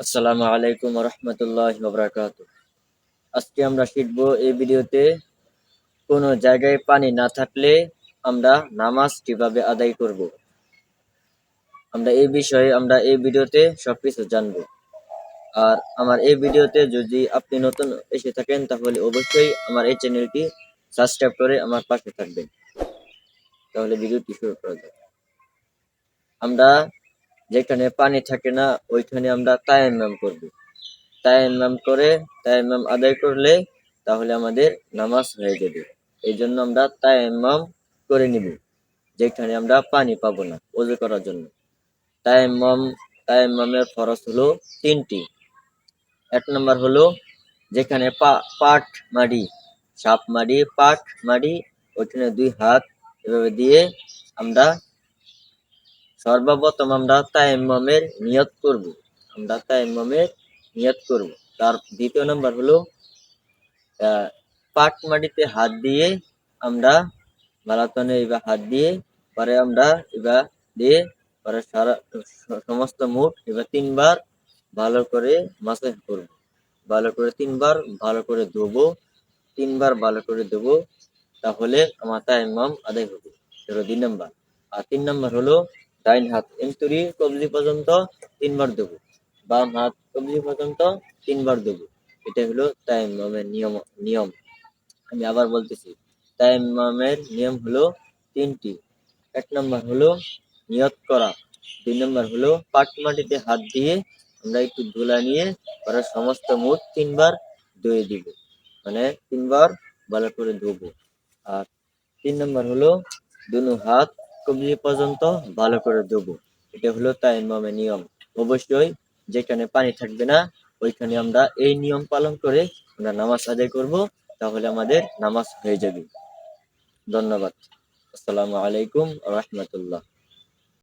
আসসালামু আলাইকুম রহমতুল্লাহ ববরাকাত আজকে আমরা শিখব এই ভিডিওতে কোনো জায়গায় পানি না থাকলে আমরা নামাজ কীভাবে আদায় করব। আমরা এই বিষয়ে আমরা এই ভিডিওতে সবকিছু জানব। আর আমার এই ভিডিওতে যদি আপনি নতুন এসে থাকেন, তাহলে অবশ্যই আমার এই চ্যানেলটি সাবস্ক্রাইব করে আমার পাশে থাকবেন। তাহলে ভিডিওটি শুরু করা যাক। আমরা যেখানে পানি থাকে না, ওইখানে আমরা তায়াম্মাম করব। তায়াম্মাম করে, তায়াম্মাম আদায় করলে তাহলে আমাদের নামাজ হয়ে যাবে। এই জন্য আমরা তায়াম্মাম করে নিব, যেখানে আমরা পানি পাব না ওযু করার জন্য। তায়াম্মাম, তায়াম্মামের ফরজ হলো তিনটি। এক নম্বর হলো যেখানে পাট মাড়ি, সাপ মাড়ি, পাট মাড়ি, ওইখানে দুই হাত এভাবে দিয়ে আমরা সর্বপ্রথম আমরা তায়াম্মামের নিয়ত করব। আমরা তায়াম্মামের নিয়ত করব। তার দ্বিতীয় নম্বর হলো পাট মাটিতে হাত দিয়ে আমরা মালাতনে এবার হাত দিয়ে, পরে আমরা এবার দিয়ে, পরে সারা, সমস্ত মুখ এবার তিনবার ভালো করে মাসাজ করব। ভালো করে তিনবার ভালো করে ধোবো, তিনবার ভালো করে ধোবো, তাহলে আমার তায়াম্মাম আদায় হবে। দুই নম্বর। আর তিন নম্বর হলো ডাইন হাত এন্তুরি কবজি পর্যন্ত তিনবার দেবো, বাম হাত কবজি পর্যন্ত তিনবার দেবো। এটা হলো তায়াম্মামের নিয়ম নিয়ম। আমি আবার বলতেছি তায়াম্মামের নিয়ম হলো তিনটি। এক নম্বর হলো নিয়ত করা, দুই নম্বর হলো পাট মাটিতে হাত দিয়ে আমরা একটু ধুলা নিয়ে পরে সমস্ত মুখ তিনবার ধুয়ে দিব মানে তিনবার ভালো করে ধুবো। আর তিন নম্বর হলো দুনো হাত কবজি পর্যন্ত ভালো করে ধুবো এটা হলো তাইমামের নিয়ম। অবশ্যই যেখানে পানি থাকবে না, ওইখানে আমরা এই নিয়ম পালন করে আমরা নামাজ আদায় করব, তাহলে আমাদের নামাজ হয়ে যাবে। ধন্যবাদ। আসসালামু আলাইকুম রহমতুল্লাহ।